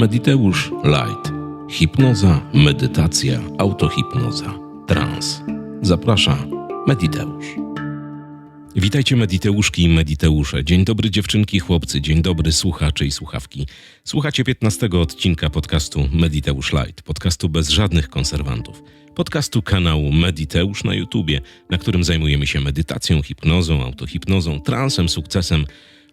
Mediteusz Light. Hipnoza, medytacja, autohipnoza, trans. Zaprasza Mediteusz. Witajcie Mediteuszki i Mediteusze. Dzień dobry dziewczynki, chłopcy. Dzień dobry słuchacze i słuchawki. Słuchacie 15 odcinka podcastu Mediteusz Light. Podcastu bez żadnych konserwantów. Podcastu kanału Mediteusz na YouTubie, na którym zajmujemy się medytacją, hipnozą, autohipnozą, transem, sukcesem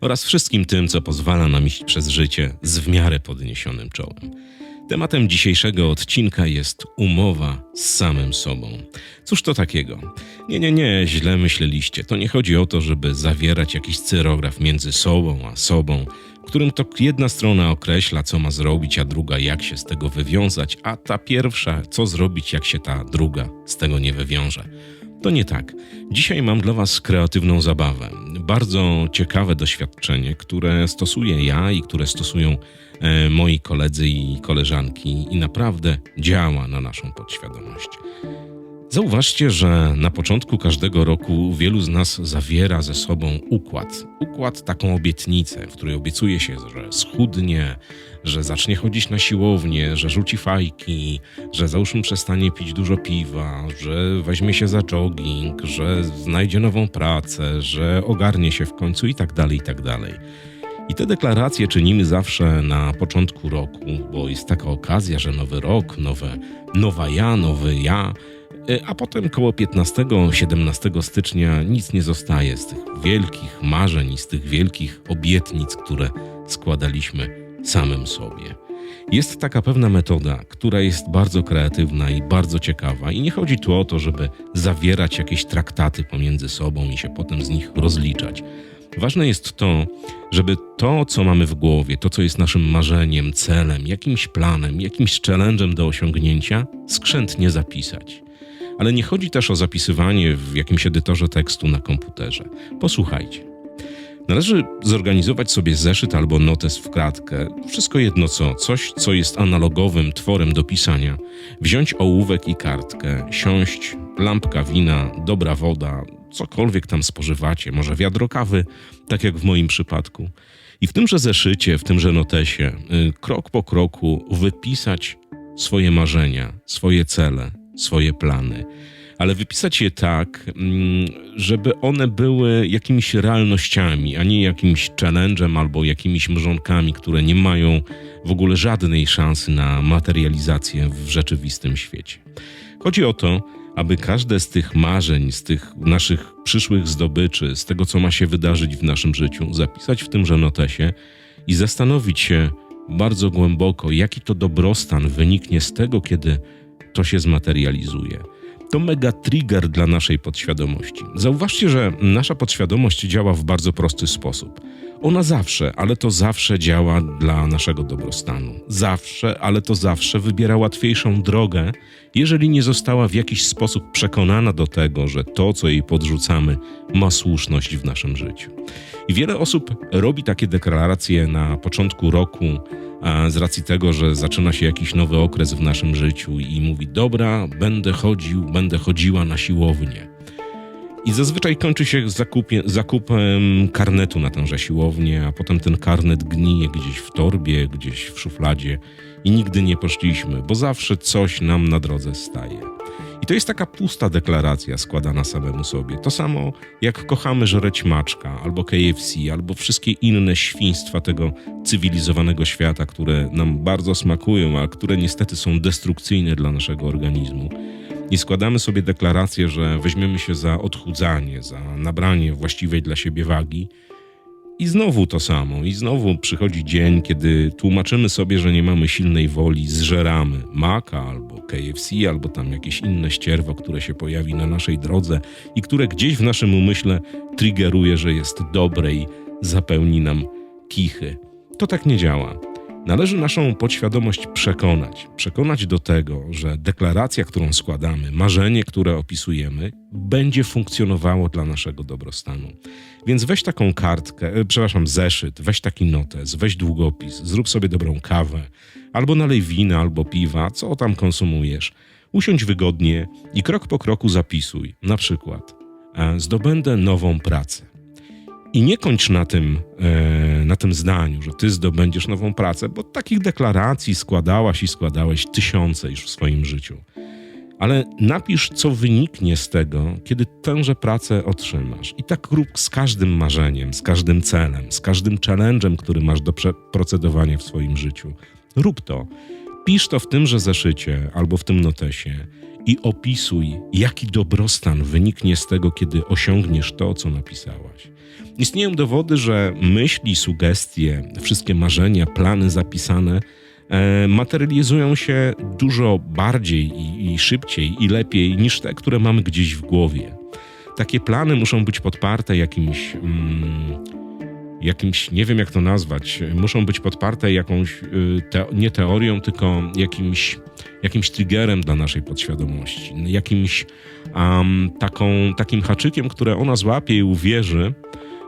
oraz wszystkim tym, co pozwala nam iść przez życie z w miarę podniesionym czołem. Tematem dzisiejszego odcinka jest umowa z samym sobą. Cóż to takiego? Nie, nie, nie, źle myśleliście. To nie chodzi o to, żeby zawierać jakiś cyrograf między sobą a sobą, w którym to jedna strona określa, co ma zrobić, a druga jak się z tego wywiązać, a ta pierwsza, co zrobić, jak się ta druga z tego nie wywiąże. To nie tak. Dzisiaj mam dla Was kreatywną zabawę. Bardzo ciekawe doświadczenie, które stosuję ja i które stosują e, moi koledzy i koleżanki, i naprawdę działa na naszą podświadomość. Zauważcie, że na początku każdego roku wielu z nas zawiera ze sobą układ. Układ, taką obietnicę, w której obiecuje się, że schudnie, że zacznie chodzić na siłownię, że rzuci fajki, że załóżmy przestanie pić dużo piwa, że weźmie się za jogging, że znajdzie nową pracę, że ogarnie się w końcu i tak dalej, i tak dalej. I te deklaracje czynimy zawsze na początku roku, bo jest taka okazja, że nowy rok, nowe, nowa ja, nowy ja, a potem koło 15-17 stycznia nic nie zostaje z tych wielkich marzeń i z tych wielkich obietnic, które składaliśmy samym sobie. Jest taka pewna metoda, która jest bardzo kreatywna i bardzo ciekawa, i nie chodzi tu o to, żeby zawierać jakieś traktaty pomiędzy sobą i się potem z nich rozliczać. Ważne jest to, żeby to, co mamy w głowie, to, co jest naszym marzeniem, celem, jakimś planem, jakimś challenge'em do osiągnięcia, skrzętnie zapisać. Ale nie chodzi też o zapisywanie w jakimś edytorze tekstu na komputerze. Posłuchajcie. Należy zorganizować sobie zeszyt albo notes w kratkę, wszystko jedno co, coś, co jest analogowym tworem do pisania, wziąć ołówek i kartkę, siąść, lampka wina, dobra woda, cokolwiek tam spożywacie, może wiadro kawy, tak jak w moim przypadku. I w tymże zeszycie, w tymże notesie, y, krok po kroku wypisać swoje marzenia, swoje cele, swoje plany ale wypisać je tak, mm, żeby one były jakimiś realnościami, a nie jakimś challenge'em albo jakimiś mrzonkami, które nie mają w ogóle żadnej szansy na materializację w rzeczywistym świecie. Chodzi o to, aby każde z tych marzeń, z tych naszych przyszłych zdobyczy, z tego, co ma się wydarzyć w naszym życiu, zapisać w tymże notesie i zastanowić się bardzo głęboko, jaki to dobrostan wyniknie z tego, kiedy to się zmaterializuje to mega trigger dla naszej podświadomości. Zauważcie, że nasza podświadomość działa w bardzo prosty sposób. Ona zawsze, ale to zawsze działa dla naszego dobrostanu. Zawsze, ale to zawsze wybiera łatwiejszą drogę, jeżeli nie została w jakiś sposób przekonana do tego, że to, co jej podrzucamy, ma słuszność w naszym życiu. I wiele osób robi takie deklaracje na początku roku, z racji tego, że zaczyna się jakiś nowy okres w naszym życiu i mówi: Dobra, będę chodził, będę chodziła na siłownię. I zazwyczaj kończy się zakupie, zakupem karnetu na tęże siłownię, a potem ten karnet gnije gdzieś w torbie, gdzieś w szufladzie i nigdy nie poszliśmy, bo zawsze coś nam na drodze staje. I to jest taka pusta deklaracja składana samemu sobie. To samo jak kochamy żreć maczka, albo KFC, albo wszystkie inne świństwa tego cywilizowanego świata, które nam bardzo smakują, a które niestety są destrukcyjne dla naszego organizmu. I składamy sobie deklarację, że weźmiemy się za odchudzanie, za nabranie właściwej dla siebie wagi i znowu to samo, i znowu przychodzi dzień, kiedy tłumaczymy sobie, że nie mamy silnej woli, zżeramy maka albo KFC, albo tam jakieś inne ścierwo, które się pojawi na naszej drodze i które gdzieś w naszym umyśle triggeruje, że jest dobre i zapełni nam kichy. To tak nie działa. Należy naszą podświadomość przekonać, przekonać do tego, że deklaracja, którą składamy, marzenie, które opisujemy, będzie funkcjonowało dla naszego dobrostanu. Więc weź taką kartkę, e, przepraszam, zeszyt, weź taki notes, weź długopis, zrób sobie dobrą kawę, albo nalej wina, albo piwa, co tam konsumujesz. Usiądź wygodnie i krok po kroku zapisuj. Na przykład, e, zdobędę nową pracę. I nie kończ na tym, e, na tym zdaniu, że ty zdobędziesz nową pracę, bo takich deklaracji składałaś i składałeś tysiące już w swoim życiu. Ale napisz, co wyniknie z tego, kiedy tęże pracę otrzymasz. I tak rób z każdym marzeniem, z każdym celem, z każdym challenge'em, który masz do procedowania w swoim życiu. Rób to. Pisz to w tymże zeszycie albo w tym notesie i opisuj, jaki dobrostan wyniknie z tego, kiedy osiągniesz to, co napisałaś. Istnieją dowody, że myśli, sugestie, wszystkie marzenia, plany zapisane e, materializują się dużo bardziej i, i szybciej i lepiej niż te, które mamy gdzieś w głowie. Takie plany muszą być podparte jakimś. Mm, jakimś, nie wiem jak to nazwać, muszą być podparte jakąś, y, te, nie teorią, tylko jakimś, jakimś triggerem dla naszej podświadomości, jakimś um, taką, takim haczykiem, które ona złapie i uwierzy,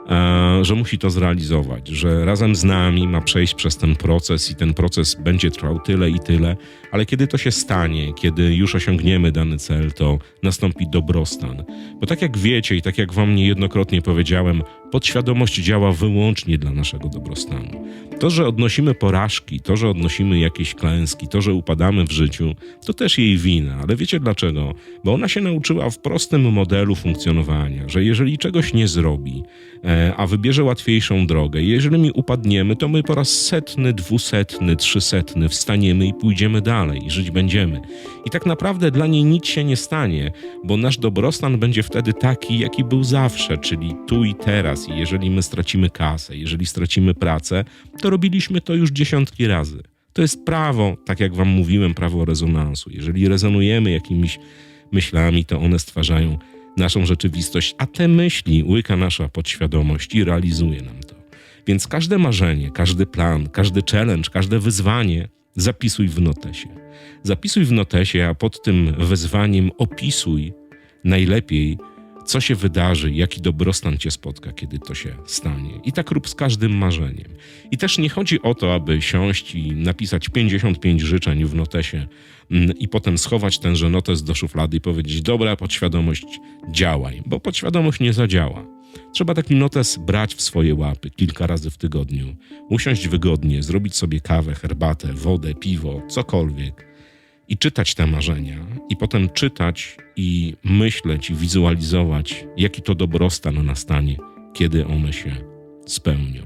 E, że musi to zrealizować, że razem z nami ma przejść przez ten proces i ten proces będzie trwał tyle i tyle, ale kiedy to się stanie, kiedy już osiągniemy dany cel, to nastąpi dobrostan. Bo tak jak wiecie i tak jak wam niejednokrotnie powiedziałem, podświadomość działa wyłącznie dla naszego dobrostanu. To, że odnosimy porażki, to, że odnosimy jakieś klęski, to, że upadamy w życiu, to też jej wina. Ale wiecie dlaczego? Bo ona się nauczyła w prostym modelu funkcjonowania, że jeżeli czegoś nie zrobi, e, a wybierze łatwiejszą drogę, jeżeli mi upadniemy, to my po raz setny, dwusetny, trzysetny wstaniemy i pójdziemy dalej i żyć będziemy. I tak naprawdę dla niej nic się nie stanie, bo nasz dobrostan będzie wtedy taki, jaki był zawsze, czyli tu i teraz. I jeżeli my stracimy kasę, jeżeli stracimy pracę, to robiliśmy to już dziesiątki razy. To jest prawo, tak jak wam mówiłem, prawo rezonansu. Jeżeli rezonujemy jakimiś myślami, to one stwarzają naszą rzeczywistość, a te myśli łyka nasza podświadomość i realizuje nam to. Więc każde marzenie, każdy plan, każdy challenge, każde wyzwanie zapisuj w notesie. Zapisuj w notesie, a pod tym wezwaniem opisuj najlepiej co się wydarzy, jaki dobrostan cię spotka, kiedy to się stanie. I tak rób z każdym marzeniem. I też nie chodzi o to, aby siąść i napisać 55 życzeń w notesie mm, i potem schować tenże notes do szuflady i powiedzieć: Dobra, podświadomość, działaj, bo podświadomość nie zadziała. Trzeba taki notes brać w swoje łapy kilka razy w tygodniu, usiąść wygodnie, zrobić sobie kawę, herbatę, wodę, piwo, cokolwiek i czytać te marzenia, i potem czytać i myśleć i wizualizować, jaki to dobrostan nastanie, kiedy one się spełnią.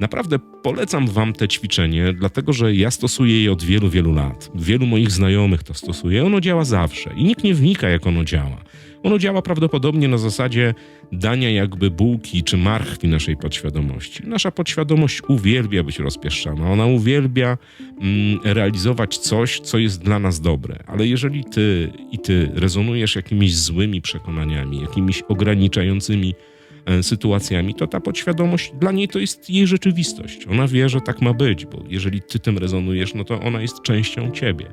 Naprawdę polecam Wam te ćwiczenie, dlatego że ja stosuję je od wielu, wielu lat. Wielu moich znajomych to stosuje. Ono działa zawsze i nikt nie wnika, jak ono działa. Ono działa prawdopodobnie na zasadzie dania jakby bułki czy marchwi naszej podświadomości. Nasza podświadomość uwielbia być rozpieszczana, ona uwielbia mm, realizować coś, co jest dla nas dobre. Ale jeżeli ty i ty rezonujesz jakimiś złymi przekonaniami, jakimiś ograniczającymi sytuacjami, to ta podświadomość dla niej to jest jej rzeczywistość. Ona wie, że tak ma być, bo jeżeli ty tym rezonujesz, no to ona jest częścią ciebie.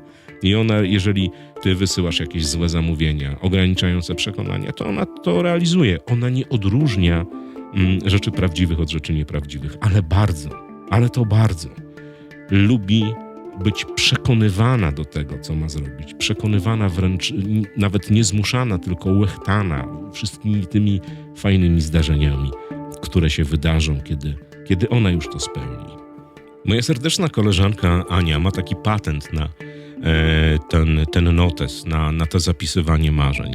I ona, jeżeli ty wysyłasz jakieś złe zamówienia, ograniczające przekonania, to ona to realizuje. Ona nie odróżnia mm, rzeczy prawdziwych od rzeczy nieprawdziwych, ale bardzo, ale to bardzo lubi być przekonywana do tego, co ma zrobić. Przekonywana wręcz, nawet nie zmuszana, tylko łechtana wszystkimi tymi fajnymi zdarzeniami, które się wydarzą, kiedy, kiedy ona już to spełni. Moja serdeczna koleżanka Ania ma taki patent na E, ten, ten notes, na, na to zapisywanie marzeń.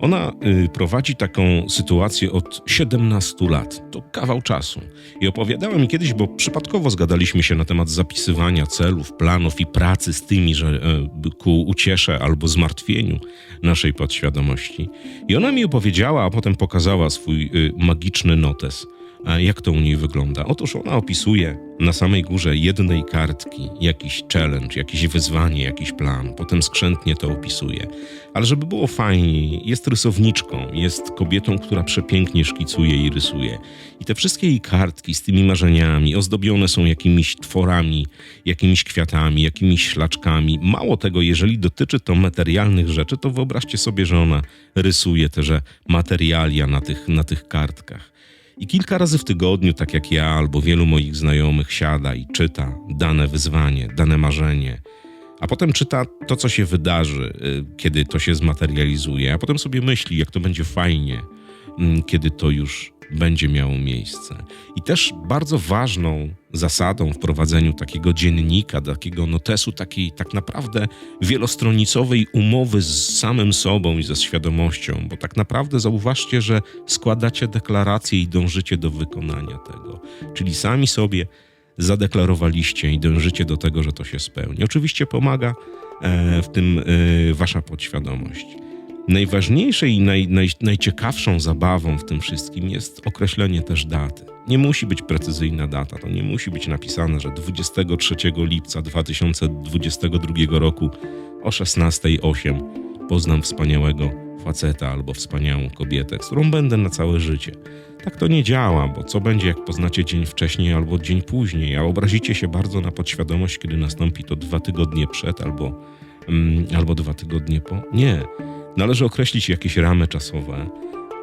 Ona y, prowadzi taką sytuację od 17 lat. To kawał czasu. I opowiadała mi kiedyś, bo przypadkowo zgadaliśmy się na temat zapisywania celów, planów i pracy z tymi, że e, ku uciesze albo zmartwieniu naszej podświadomości. I ona mi opowiedziała, a potem pokazała swój y, magiczny notes. Jak to u niej wygląda? Otóż ona opisuje na samej górze jednej kartki jakiś challenge, jakieś wyzwanie, jakiś plan, potem skrzętnie to opisuje. Ale żeby było fajniej, jest rysowniczką, jest kobietą, która przepięknie szkicuje i rysuje. I te wszystkie jej kartki z tymi marzeniami ozdobione są jakimiś tworami, jakimiś kwiatami, jakimiś szlaczkami. Mało tego, jeżeli dotyczy to materialnych rzeczy, to wyobraźcie sobie, że ona rysuje też materialia na tych, na tych kartkach. I kilka razy w tygodniu, tak jak ja albo wielu moich znajomych, siada i czyta dane wyzwanie, dane marzenie, a potem czyta to, co się wydarzy, y, kiedy to się zmaterializuje, a potem sobie myśli, jak to będzie fajnie, kiedy to już będzie miało miejsce. I też bardzo ważną zasadą w prowadzeniu takiego dziennika, takiego notesu, takiej tak naprawdę wielostronicowej umowy z samym sobą i ze świadomością, bo tak naprawdę zauważcie, że składacie deklaracje i dążycie do wykonania tego. Czyli sami sobie zadeklarowaliście i dążycie do tego, że to się spełni. Oczywiście pomaga e, w tym e, wasza podświadomość. Najważniejsze i naj, naj, najciekawszą zabawą w tym wszystkim jest określenie też daty. Nie musi być precyzyjna data, to nie musi być napisane, że 23 lipca 2022 roku o 16.08 poznam wspaniałego faceta albo wspaniałą kobietę, z którą będę na całe życie. Tak to nie działa, bo co będzie, jak poznacie dzień wcześniej albo dzień później, a obrazicie się bardzo na podświadomość, kiedy nastąpi to dwa tygodnie przed albo, mm, albo dwa tygodnie po? Nie. Należy określić jakieś ramy czasowe,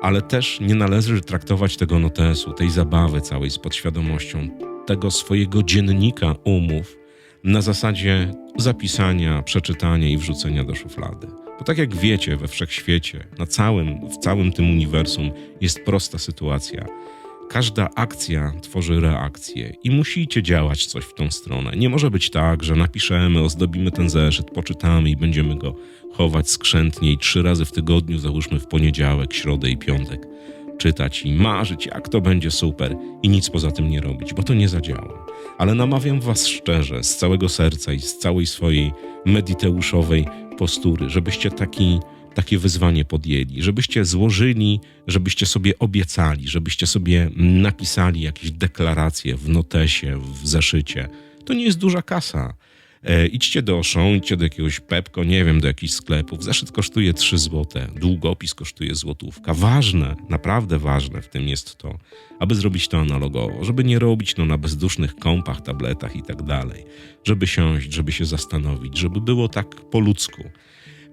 ale też nie należy traktować tego notesu, tej zabawy całej z podświadomością, tego swojego dziennika umów na zasadzie zapisania, przeczytania i wrzucenia do szuflady. Bo tak jak wiecie, we wszechświecie, na całym, w całym tym uniwersum jest prosta sytuacja. Każda akcja tworzy reakcję i musicie działać coś w tą stronę. Nie może być tak, że napiszemy, ozdobimy ten zeszyt, poczytamy i będziemy go chować skrzętnie i trzy razy w tygodniu, załóżmy w poniedziałek, środę i piątek, czytać i marzyć, jak to będzie super i nic poza tym nie robić, bo to nie zadziała. Ale namawiam Was szczerze, z całego serca i z całej swojej mediteuszowej postury, żebyście taki takie wyzwanie podjęli, żebyście złożyli, żebyście sobie obiecali, żebyście sobie napisali jakieś deklaracje w notesie, w zeszycie. To nie jest duża kasa. E, idźcie do Auchan, idźcie do jakiegoś Pepko, nie wiem, do jakichś sklepów. Zeszyt kosztuje 3 złote, długopis kosztuje złotówka. Ważne, naprawdę ważne w tym jest to, aby zrobić to analogowo, żeby nie robić to na bezdusznych kąpach, tabletach i tak dalej. Żeby siąść, żeby się zastanowić, żeby było tak po ludzku.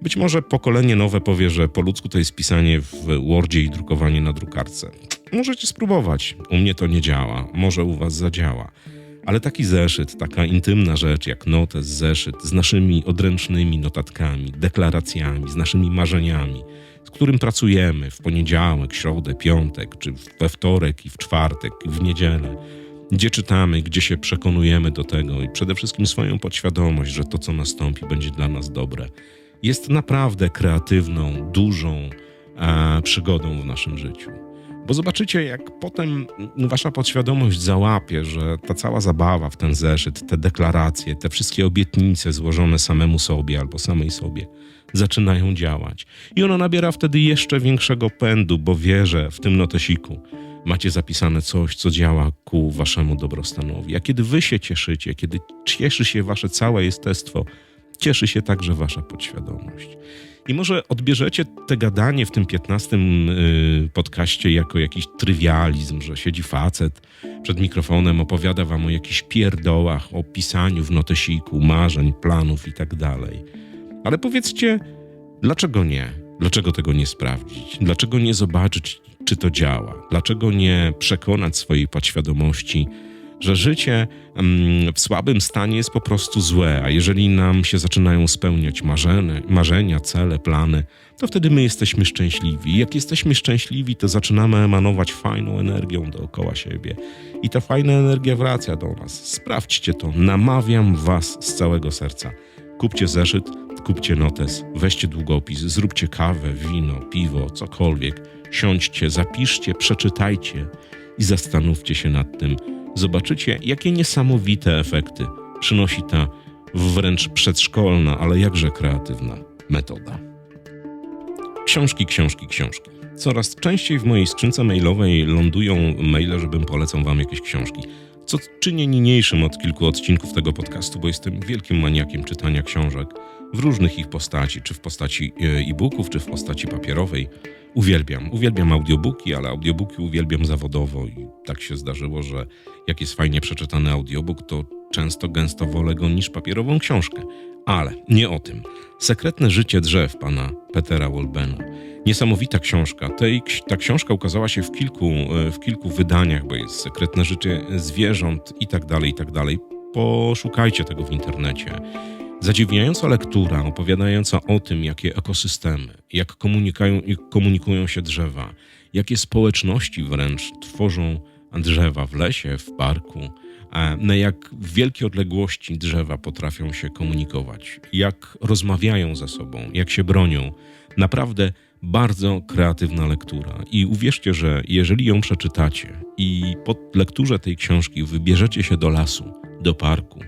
Być może pokolenie nowe powie, że po ludzku to jest pisanie w Wordzie i drukowanie na drukarce. Możecie spróbować. U mnie to nie działa, może u Was zadziała. Ale taki zeszyt, taka intymna rzecz jak notes, zeszyt z naszymi odręcznymi notatkami, deklaracjami, z naszymi marzeniami, z którym pracujemy w poniedziałek, środę, piątek, czy we wtorek i w czwartek, i w niedzielę, gdzie czytamy, gdzie się przekonujemy do tego i przede wszystkim swoją podświadomość, że to, co nastąpi, będzie dla nas dobre jest naprawdę kreatywną, dużą e, przygodą w naszym życiu. Bo zobaczycie, jak potem wasza podświadomość załapie, że ta cała zabawa w ten zeszyt, te deklaracje, te wszystkie obietnice złożone samemu sobie albo samej sobie zaczynają działać. I ona nabiera wtedy jeszcze większego pędu, bo wie, że w tym notesiku macie zapisane coś, co działa ku waszemu dobrostanowi. A kiedy wy się cieszycie, kiedy cieszy się wasze całe jestestwo, cieszy się także wasza podświadomość. I może odbierzecie te gadanie w tym 15 y, podcaście jako jakiś trywializm, że siedzi facet przed mikrofonem, opowiada wam o jakichś pierdołach, o pisaniu w notesiku, marzeń, planów i tak dalej. Ale powiedzcie, dlaczego nie? Dlaczego tego nie sprawdzić? Dlaczego nie zobaczyć, czy to działa? Dlaczego nie przekonać swojej podświadomości, że życie mm, w słabym stanie jest po prostu złe, a jeżeli nam się zaczynają spełniać marzenia, marzenia, cele, plany, to wtedy my jesteśmy szczęśliwi. Jak jesteśmy szczęśliwi, to zaczynamy emanować fajną energią dookoła siebie. I ta fajna energia wraca do nas. Sprawdźcie to. Namawiam Was z całego serca. Kupcie zeszyt, kupcie notes, weźcie długopis, zróbcie kawę, wino, piwo, cokolwiek. Siądźcie, zapiszcie, przeczytajcie i zastanówcie się nad tym, zobaczycie, jakie niesamowite efekty przynosi ta wręcz przedszkolna, ale jakże kreatywna metoda. Książki, książki, książki. Coraz częściej w mojej skrzynce mailowej lądują maile, żebym polecał wam jakieś książki. Co czynię niniejszym od kilku odcinków tego podcastu, bo jestem wielkim maniakiem czytania książek w różnych ich postaci, czy w postaci e, e-booków, czy w postaci papierowej. Uwielbiam, uwielbiam audiobooki, ale audiobooki uwielbiam zawodowo i tak się zdarzyło, że jak jest fajnie przeczytany audiobook, to często gęsto wolę go niż papierową książkę. Ale nie o tym. Sekretne życie drzew pana Petera Wolbena. Niesamowita książka. Tej, ta książka ukazała się w kilku, e, w kilku wydaniach, bo jest Sekretne życie zwierząt i tak dalej, i tak dalej. Poszukajcie tego w internecie. Zadziwiająca lektura opowiadająca o tym, jakie ekosystemy, jak komunikują, komunikują się drzewa, jakie społeczności wręcz tworzą drzewa w lesie, w parku, na jak wielkie odległości drzewa potrafią się komunikować, jak rozmawiają ze sobą, jak się bronią. Naprawdę bardzo kreatywna lektura. I uwierzcie, że jeżeli ją przeczytacie i po lekturze tej książki wybierzecie się do lasu, do parku,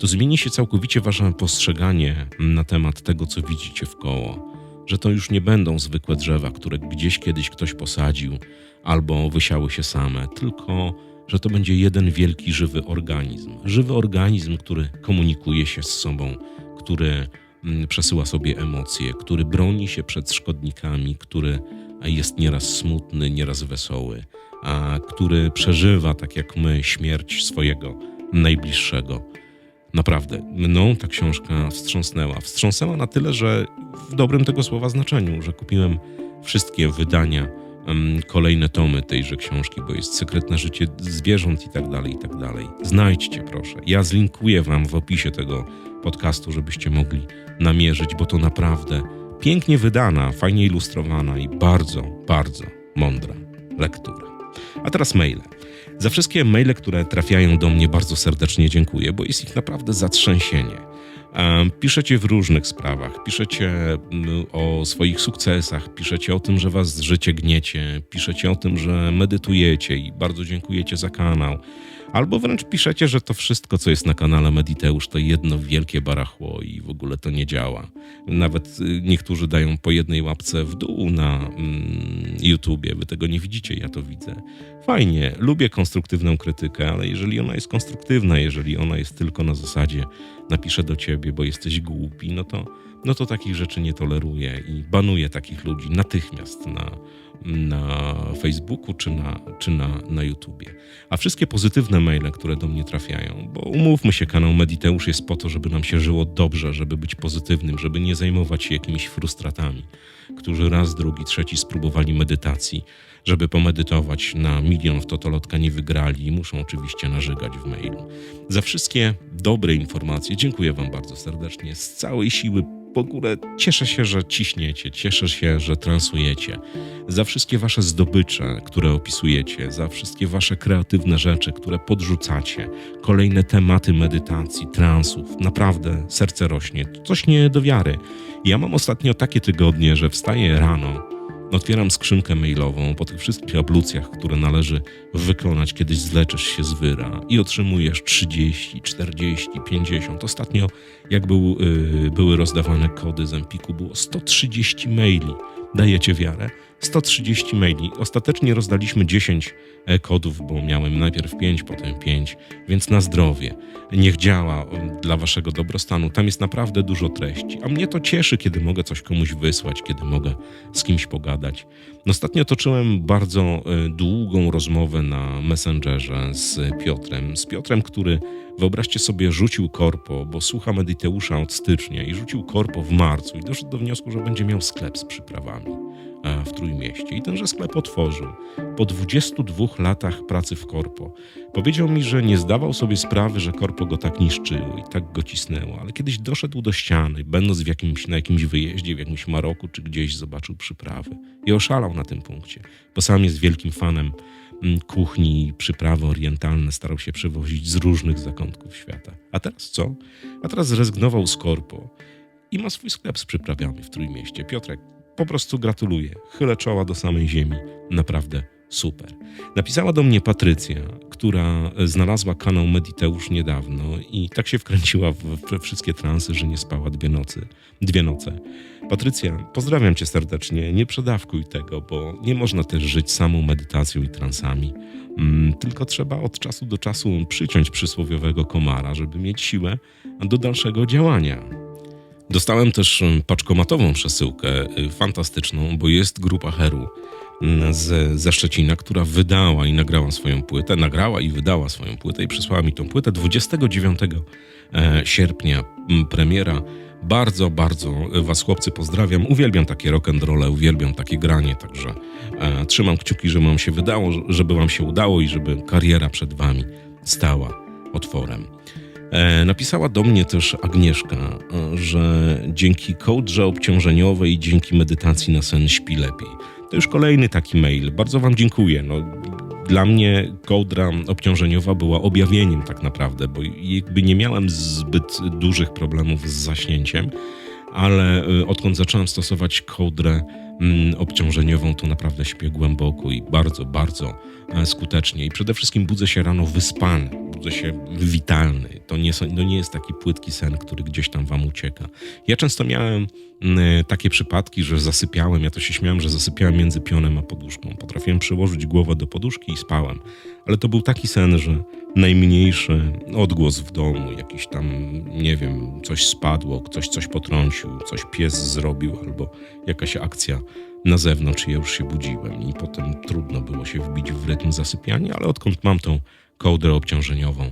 to zmieni się całkowicie wasze postrzeganie na temat tego, co widzicie w koło. Że to już nie będą zwykłe drzewa, które gdzieś kiedyś ktoś posadził albo wysiały się same, tylko że to będzie jeden wielki żywy organizm. Żywy organizm, który komunikuje się z sobą, który mm, przesyła sobie emocje, który broni się przed szkodnikami, który jest nieraz smutny, nieraz wesoły, a który przeżywa, tak jak my, śmierć swojego najbliższego. Naprawdę, mną ta książka wstrząsnęła. Wstrząsnęła na tyle, że w dobrym tego słowa znaczeniu, że kupiłem wszystkie wydania, kolejne tomy tejże książki, bo jest Sekretne życie zwierząt i tak dalej, i tak dalej. Znajdźcie proszę. Ja zlinkuję wam w opisie tego podcastu, żebyście mogli namierzyć, bo to naprawdę pięknie wydana, fajnie ilustrowana i bardzo, bardzo mądra lektura. A teraz maile. Za wszystkie maile, które trafiają do mnie, bardzo serdecznie dziękuję, bo jest ich naprawdę zatrzęsienie. Piszecie w różnych sprawach, piszecie mm, o swoich sukcesach, piszecie o tym, że was życie gniecie, piszecie o tym, że medytujecie i bardzo dziękujecie za kanał. Albo wręcz piszecie, że to wszystko, co jest na kanale Mediteusz, to jedno wielkie barachło i w ogóle to nie działa. Nawet y, niektórzy dają po jednej łapce w dół na mm, YouTubie. Wy tego nie widzicie, ja to widzę. Fajnie, lubię konstruktywną krytykę, ale jeżeli ona jest konstruktywna, jeżeli ona jest tylko na zasadzie napiszę do ciebie, bo jesteś głupi, no to, no to takich rzeczy nie toleruję i banuję takich ludzi natychmiast na, na Facebooku czy na, czy na, na YouTubie. A wszystkie pozytywne maile, które do mnie trafiają, bo umówmy się, kanał Mediteusz jest po to, żeby nam się żyło dobrze, żeby być pozytywnym, żeby nie zajmować się jakimiś frustratami, którzy raz, drugi, trzeci spróbowali medytacji, żeby pomedytować na milion w totolotka nie wygrali i muszą oczywiście narzygać w mailu. Za wszystkie dobre informacje dziękuję Wam bardzo serdecznie z całej siły w ogóle cieszę się, że ciśniecie, cieszę się, że transujecie. Za wszystkie wasze zdobycze, które opisujecie, za wszystkie wasze kreatywne rzeczy, które podrzucacie, kolejne tematy medytacji, transów. Naprawdę serce rośnie. Coś nie do wiary. Ja mam ostatnio takie tygodnie, że wstaję rano, Otwieram skrzynkę mailową po tych wszystkich ablucjach, które należy wykonać, kiedyś zleczysz się z wyra i otrzymujesz 30, 40, 50. Ostatnio, jak był, yy, były rozdawane kody z Empiku, było 130 maili. Dajecie wiarę? 130 maili. Ostatecznie rozdaliśmy 10 e, kodów, bo miałem najpierw 5, potem 5, więc na zdrowie. Niech działa dla waszego dobrostanu. Tam jest naprawdę dużo treści. A mnie to cieszy, kiedy mogę coś komuś wysłać, kiedy mogę z kimś pogadać. Ostatnio toczyłem bardzo e, długą rozmowę na Messengerze z Piotrem. Z Piotrem, który wyobraźcie sobie rzucił korpo, bo słucha Mediteusza od stycznia i rzucił korpo w marcu i doszedł do wniosku, że będzie miał sklep z przyprawami w Trójmieście. I tenże sklep otworzył po 22 latach pracy w korpo. Powiedział mi, że nie zdawał sobie sprawy, że korpo go tak niszczyło i tak go cisnęło, ale kiedyś doszedł do ściany, będąc w jakimś, na jakimś wyjeździe, w jakimś Maroku czy gdzieś zobaczył przyprawy i oszalał na tym punkcie, bo sam jest wielkim fanem mm, kuchni i przyprawy orientalne starał się przywozić z różnych zakątków świata. A teraz co? A teraz zrezygnował z korpo i ma swój sklep z przyprawami w Trójmieście. Piotrek, po prostu gratuluję. Chylę czoła do samej ziemi. Naprawdę super. Napisała do mnie Patrycja, która znalazła kanał Mediteusz niedawno i tak się wkręciła we wszystkie transy, że nie spała dwie nocy. Dwie noce. Patrycja, pozdrawiam cię serdecznie. Nie przedawkuj tego, bo nie można też żyć samą medytacją i transami. Mm, tylko trzeba od czasu do czasu przyciąć przysłowiowego komara, żeby mieć siłę do dalszego działania. Dostałem też paczkomatową przesyłkę, y, fantastyczną, bo jest grupa Heru mm, z, ze Szczecina, która wydała i nagrała swoją płytę, nagrała i wydała swoją płytę i przysłała mi tą płytę 29 e, sierpnia premiera. Bardzo, bardzo was chłopcy pozdrawiam. Uwielbiam takie rock and roll, uwielbiam takie granie, także e, trzymam kciuki, żeby wam się wydało, żeby wam się udało i żeby kariera przed wami stała otworem. E, napisała do mnie też Agnieszka, e, że dzięki kołdrze obciążeniowej i dzięki medytacji na sen śpi lepiej. To już kolejny taki mail. Bardzo Wam dziękuję. No, dla mnie kołdra obciążeniowa była objawieniem tak naprawdę, bo jakby nie miałem zbyt dużych problemów z zaśnięciem, ale y, odkąd zacząłem stosować kołdrę mm, obciążeniową, to naprawdę śpię głęboko i bardzo, bardzo e, skutecznie. I przede wszystkim budzę się rano wyspany, budzę się witalny. To nie, są- to nie jest taki płytki sen, który gdzieś tam wam ucieka. Ja często miałem mm, takie przypadki, że zasypiałem, ja to się śmiałem, że zasypiałem między pionem a poduszką. Potrafiłem przyłożyć głowę do poduszki i spałem. Ale to był taki sen, że najmniejszy odgłos w domu, jakiś tam, nie wiem, coś spadło, ktoś coś potrącił, coś pies zrobił, albo jakaś akcja na zewnątrz ja już się budziłem i potem trudno było się wbić w rytm zasypiania, ale odkąd mam tą kołdrę obciążeniową,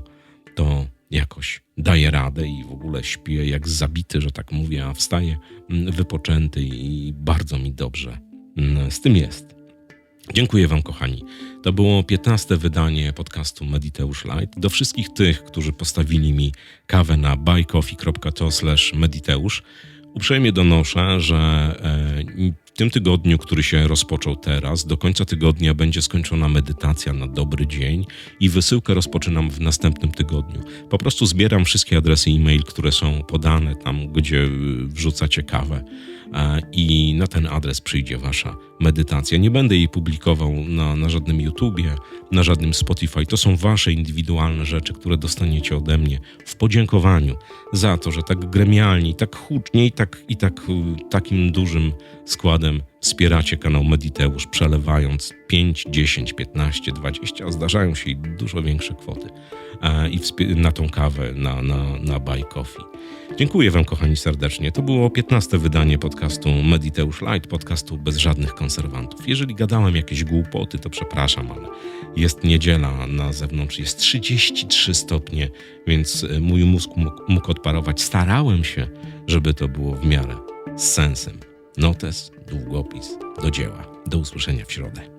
to jakoś daję radę i w ogóle śpię jak zabity, że tak mówię, a wstaję mm, wypoczęty i bardzo mi dobrze mm, z tym jest. Dziękuję Wam, kochani. To było 15 wydanie podcastu Mediteusz Light. Do wszystkich tych, którzy postawili mi kawę na buycoffee.to mediteusz, uprzejmie donoszę, że e, w tym tygodniu, który się rozpoczął teraz, do końca tygodnia będzie skończona medytacja na dobry dzień i wysyłkę rozpoczynam w następnym tygodniu. Po prostu zbieram wszystkie adresy e-mail, które są podane tam, gdzie y, wrzucacie kawę e, i na ten adres przyjdzie wasza medytacja. Nie będę jej publikował na, na żadnym YouTubie, na żadnym Spotify. To są wasze indywidualne rzeczy, które dostaniecie ode mnie w podziękowaniu za to, że tak gremialnie, tak hucznie i tak, i tak y, takim dużym składem wspieracie kanał Mediteusz, przelewając 5, 10, 15, 20, a zdarzają się i dużo większe kwoty e, i na tą kawę, na, na, na Buy Coffee. Dziękuję Wam, kochani, serdecznie. To było 15 wydanie podcastu Mediteusz Light, podcastu bez żadnych konserwantów. Jeżeli gadałem jakieś głupoty, to przepraszam, ale jest niedziela, na zewnątrz jest 33 stopnie, więc e, mój mózg mógł, mógł odparować. Starałem się, żeby to było w miarę z sensem. Notes, długopis, do dzieła. Do usłyszenia w środę.